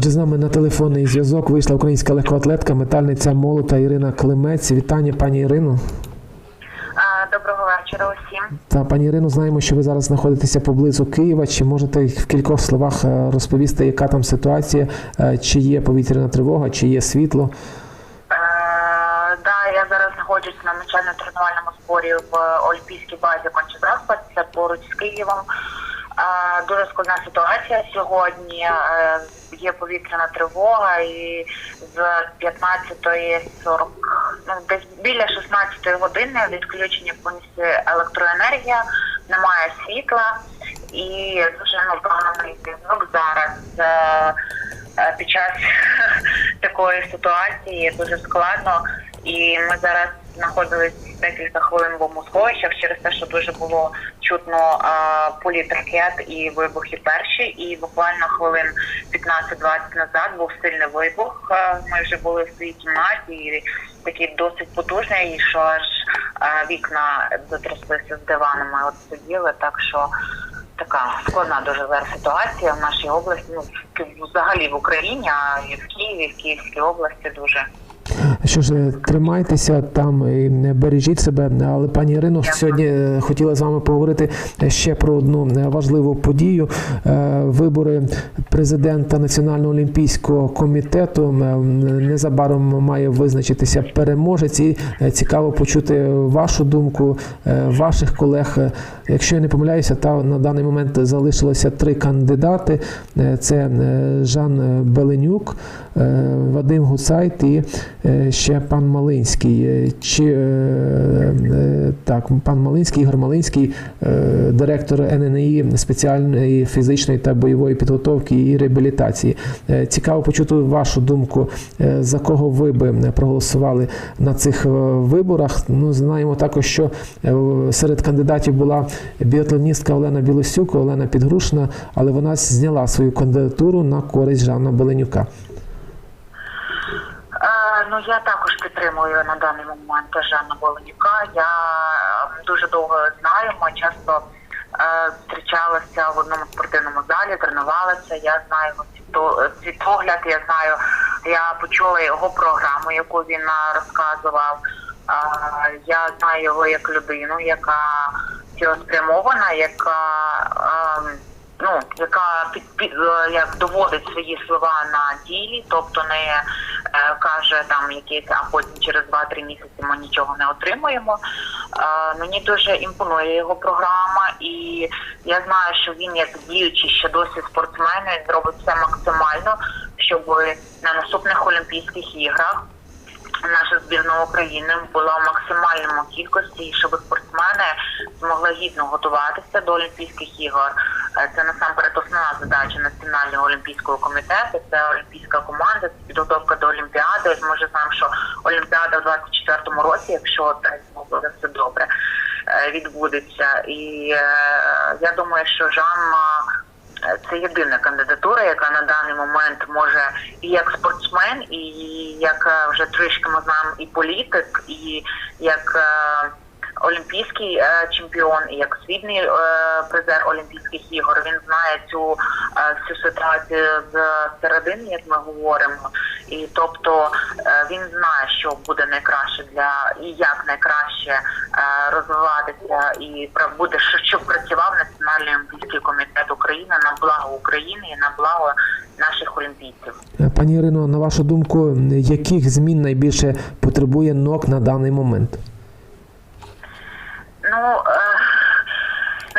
Отже, з нами на телефонний зв'язок вийшла українська легкоатлетка, метальниця молота Ірина Климець. Вітання, пані Ірино. Доброго вечора усім. Та пані Ірино, знаємо, що ви зараз знаходитеся поблизу Києва. Чи можете в кількох словах е, розповісти, яка там ситуація? Е, Чи є повітряна тривога, чи є світло? Е, да, я зараз знаходжусь на навчально-тренувальному зборі в Олімпійській базі Кончезаспад, це поруч з Києвом. Е, дуже складна ситуація сьогодні. Є повітряна тривога і з 15.40, ну десь біля 16 години відключення повністю електроенергія, немає світла і дуже ну, поганий зв'язок зараз. Е, е, під час такої ситуації дуже складно. І ми зараз знаходились декілька хвилин в Московищах через те, що дуже було чутно а, політ і вибухи перші. І буквально хвилин 15-20 назад був сильний вибух. Ми вже були в своїй кімнаті, і такий досить потужний, і що аж вікна затряслися з диванами. От сиділи, так що така складна дуже зараз ситуація в нашій області. Ну взагалі в Україні, а і в Києві, в Київській області дуже. Що ж, е, тримайтеся там і бережіть себе. Але пані Ірино, сьогодні е, хотіла з вами поговорити ще про одну е, важливу подію: вибори президента Національного олімпійського комітету. Незабаром має визначитися переможець. І цікаво почути вашу думку, ваших колег. Якщо я не помиляюся, та на даний момент залишилося три кандидати: це Жан Беленюк, Вадим Гуцайт і ще пан Малинський. Е, Чи е, е, так, пан Малинський, Ігор Малинський, директор ННІ спеціальної фізичної та бойової підготовки і реабілітації. Цікаво почути вашу думку, за кого ви би проголосували на цих виборах. Ну, знаємо також, що серед кандидатів була біатлоністка Олена Білосюк, Олена Підгрушна, але вона зняла свою кандидатуру на користь Жанна Беленюка. Е, ну я також підтримую на даний момент Жанна Боленюка. Я е, дуже довго знаю. Ми часто е, зустрічалися в одному спортивному залі, тренувалися. Я знаю його світо- світогляд. Я знаю, я почула його програму, яку він е, розказував. Е, я знаю його як людину, яка цілеспрямована, яка е, ну, яка під, під е, як доводить свої слова на ділі, тобто не е, каже там якісь, а потім через 2-3 місяці ми нічого не отримуємо. Е, мені дуже імпонує його програма, і я знаю, що він як діючий ще досі спортсмен, зробить все максимально, щоб на наступних Олімпійських іграх наша збірна України була в максимальному кількості, щоб спортсмени змогли гідно готуватися до Олімпійських ігор. Е, Це насамперед основна задача Національного олімпійського комітету. Це олімпійська команда, це підготовка до Олімпіади. Ми вже знаємо, що Олімпіада в 24-му році, якщо буде все добре, е, відбудеться. І е, я думаю, що Жан. Це єдина кандидатура, яка на даний момент може і як спортсмен, і як вже трішки ми знаємо, і політик, і як олімпійський е, чемпіон, і як свідний е, призер Олімпійських ігор. Він знає цю е, всю ситуацію з середини, як ми говоримо. І тобто він знає, що буде найкраще для і як найкраще розвиватися, і буде що- щоб працював Національний олімпійський комітет України на благо України і на благо наших олімпійців. Пані Ірино, на вашу думку, яких змін найбільше потребує НОК на даний момент? Ну е,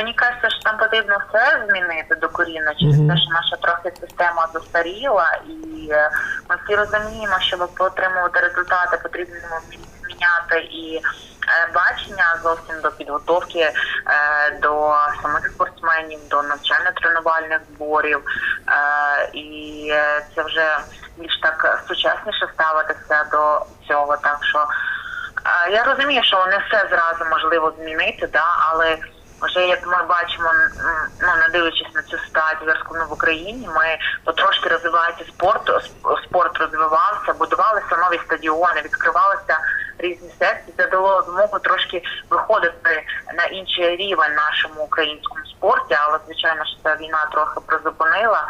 мені кажеться, що там потрібно все змінити докорінно, через Мгм. те, що наша трохи система застаріла, і е, ми всі розуміємо, щоб отримувати результати, потрібно зміняти і е, бачення зовсім до підготовки е, до самих спортсменів, до навчально-тренувальних зборів, і це вже більш так сучасніше ставитися до цього, так що. Я розумію, що не все зразу можливо змінити, да, але вже як ми бачимо, ну не дивлячись на цю ситуацію зараз ну, в Україні, ми потрошки розвивається спорт, спорт розвивався, будувалися нові стадіони, відкривалися різні секції. Це дало змогу трошки виходити на інший рівень нашому українському спорті, але звичайно що ця війна трохи призупинила.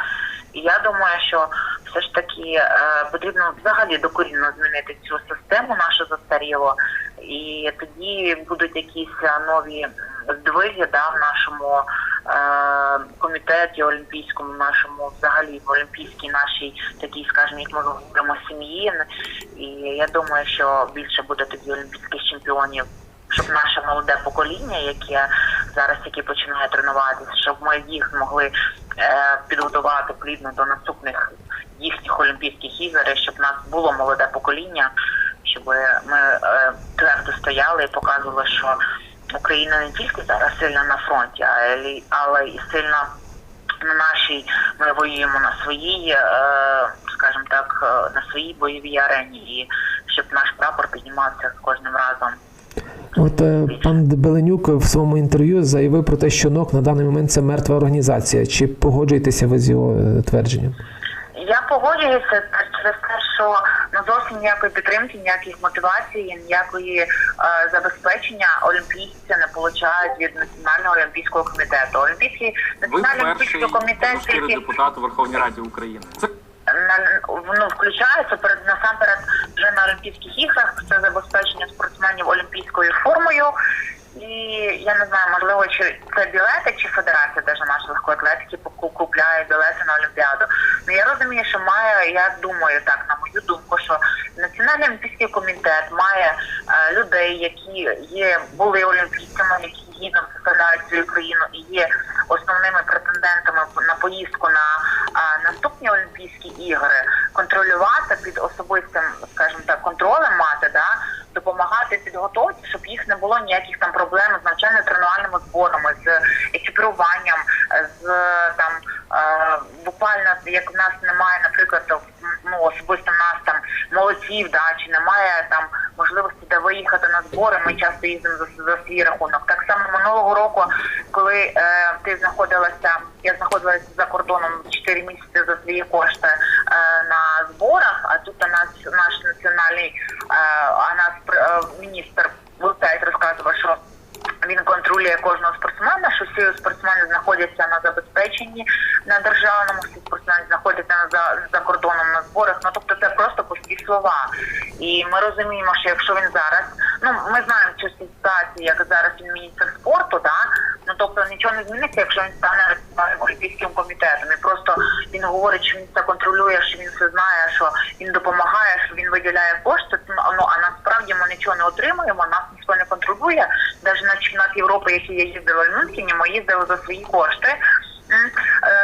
І я думаю, що все ж таки е, потрібно взагалі докорінно змінити цю систему нашу застарілу, і тоді будуть якісь е, нові здвиги да, в нашому е, комітеті олімпійському, нашому взагалі в олімпійській нашій такій, скажімо, як ми говоримо, сім'ї. І я думаю, що більше буде тоді олімпійських чемпіонів. Щоб наше молоде покоління, яке зараз які починає тренуватися, щоб ми їх змогли е, підготувати плідно до наступних їхніх Олімпійських ігор, щоб в нас було молоде покоління, щоб ми е, твердо стояли і показували, що Україна не тільки зараз сильна на фронті, й- але і сильна на нашій. Ми воюємо на своїй, е, скажімо так, е, на своїй бойовій арені, і щоб наш прапор піднімався з кожним разом. От е, пан Беленюк в своєму інтерв'ю заявив про те, що НОК на даний момент це мертва організація. Чи погоджуєтеся ви з його твердженням? Я погоджуюся через те, що ну зовсім ніякої підтримки, ніяких мотивацій, ніякої е, забезпечення олімпійці не получають від національного олімпійського комітету. Олімпійський національний олімпійський комітет тільки депутат у Верховній Раді України. Це на ну, включається перед насамперед вже на Олімпійських іграх. Це забезпечення спортсменів олімпійською формою. І я не знаю, можливо, чи це білети, чи федерація даже нашої легкої атлетики поку- купляє білети на Олімпіаду. Ну я розумію, що має, я думаю так, на думку, що Національний олімпійський комітет має е, людей, які є були олімпійцями, які гідно представляють свою країну і є основними претендентами на поїздку на е, наступні Олімпійські ігри, контролювати під особистим, скажімо так, контролем мати, да, допомагати підготовці, щоб їх не було ніяких там проблем з навчально-тренувальними зборами, з екіпіруванням, з там е, буквально як в нас немає, наприклад, ну особисто в нас там молодців, да, чи немає там можливості де виїхати на збори. Ми часто їздимо за, за свій рахунок. Так само минулого року, коли е, ти знаходилася, я знаходилася за кордоном 4 місяці за свої кошти е, на зборах. А тут нас наш національний е, а нас е, міністр Луцайт розказував, що він контролює кожного спортсмена, що всі спортсмени знаходяться на забезпеченні на державному, всі спортсмени знаходяться на за, за кордоном на зборах. Ну тобто це просто слова. І ми розуміємо, що якщо він зараз, ну ми знаємо цю ситуацію, як зараз він міністр спорту, да ну тобто нічого не зміниться, якщо він стане олімпійським комітетом. І просто він говорить, що він це контролює, що він все знає, що він допомагає, що він виділяє кошти. Ну а насправді ми нічого не отримуємо, нас ніхто не контролює. Навіть на чемпіонат Європи, який я їздила в Мюнхені, ми їздили за свої кошти.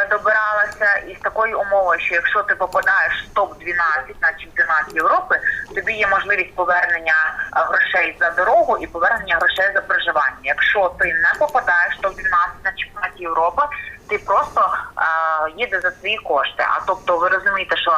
Добиралася із такою умовою, що якщо ти попадаєш в топ 12 на чемпіонат Європи, тобі є можливість повернення е, грошей за дорогу і повернення грошей за проживання. Якщо ти не попадаєш в топ 12 на чемпіонат Європи, ти просто е, їдеш за свої кошти. А тобто, ви розумієте, що, е,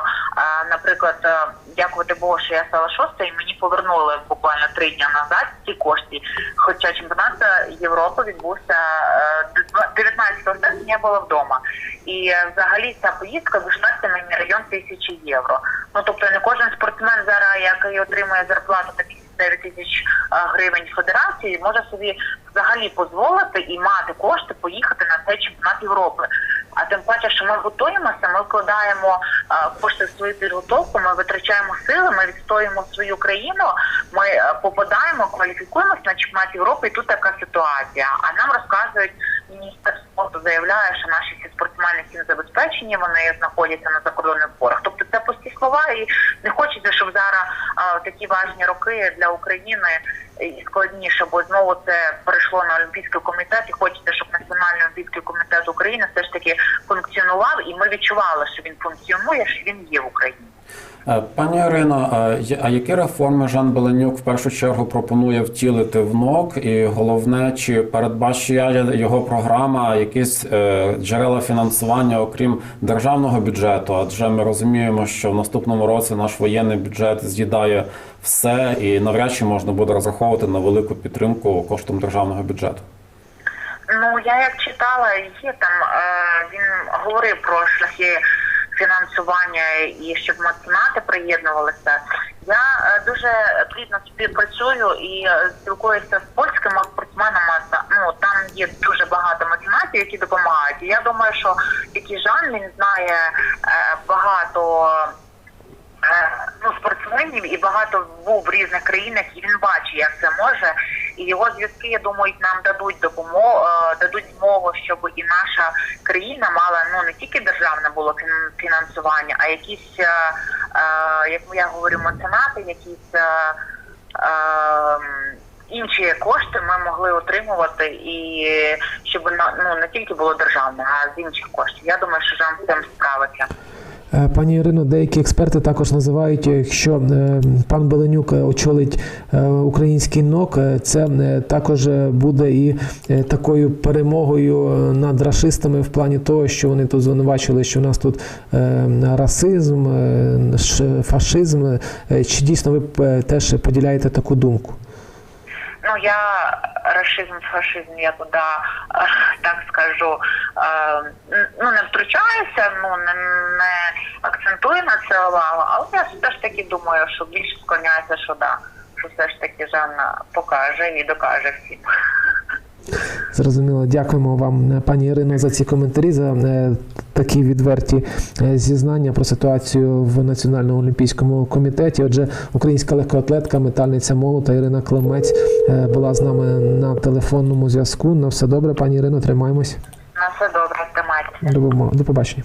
наприклад, е, дякувати Богу, що я стала шостою, мені повернули буквально три дні назад ці кошти. Хоча чемпіонат Європи відбувся е, 19 серпня, я була вдома. І взагалі ця поїздка вийшла мені мільйон тисячі євро. Ну тобто не кожен спортсмен зараз, який отримує зарплату та 9 тисяч е, гривень федерації, може собі взагалі дозволити і мати кошти поїхати на цей чемпіонат Європи. А тим паче, що ми готуємося, ми вкладаємо е, кошти в свою підготовку, ми витрачаємо сили, ми відстоюємо свою країну, ми е, попадаємо, кваліфікуємося на чемпіонат Європи, і тут така ситуація. А нам розказують, міністр спорту заявляє, що наші всі спортсмени всім забезпечені, вони знаходяться на закордонних зборах. Тобто пусті слова, і не хочеться, щоб зараз а, такі важні роки для України і складніше, бо знову це перейшло на Олімпійський комітет, і хочеться, щоб Національний олімпійський комітет України все ж таки функціонував, і ми відчували, що він функціонує, що він є в Україні. Е, Пані Ірино, а які реформи Жан Беленюк в першу чергу пропонує втілити в НОК? І головне, чи передбачає його програма якісь е, джерела фінансування, окрім державного бюджету? Адже ми розуміємо, що в наступному році наш воєнний бюджет з'їдає все, і навряд чи можна буде розраховувати на велику підтримку коштом державного бюджету. Ну я як читала, є там е, він говорив про шляхи фінансування і щоб меценати приєднувалися. Я е, дуже плідно співпрацюю і е, спілкуюся з польськими спортсменами. Ну там є дуже багато меценатів, які допомагають. І я думаю, що який Жан він знає е, багато спортсменів і багато був в різних країнах, і він бачить, як це може. І його зв'язки, я думаю, нам дадуть допомогу, дадуть змогу, щоб і наша країна мала ну не тільки державне було фінансування, а якісь, е, е, як я говорю, меценати, якісь. е, Інші кошти ми могли отримувати, і щоб на- ну не тільки було державне, а з інших коштів. Я думаю, що Жан з цим справиться. Е, Пані Ірино, деякі експерти також називають, якщо е, пан Беленюк е, очолить е, український НОК, е, це е, також е, буде і е, такою перемогою е, над рашистами в плані того, що вони тут звинувачили, що у нас тут е, расизм, е, фашизм. Е, Чи дійсно ви е, теж поділяєте таку думку? Ну я расизм, фашизм, я туди е, так скажу, е, ну не втручаюся, ну не, не акцентую на це увагу, але я все ж таки думаю, що більше склоняється, що да, що все ж таки Жанна покаже і докаже всім. Зрозуміло, дякуємо вам, е, пані Ірино, за ці коментарі, за е, такі відверті е, зізнання про ситуацію в Національному олімпійському комітеті. Отже, українська легкоатлетка, метальниця молота Ірина Климець е, була з нами на телефонному зв'язку. На все добре, пані Ірино, тримаємось. На все добре, тримайтеся. До побачення.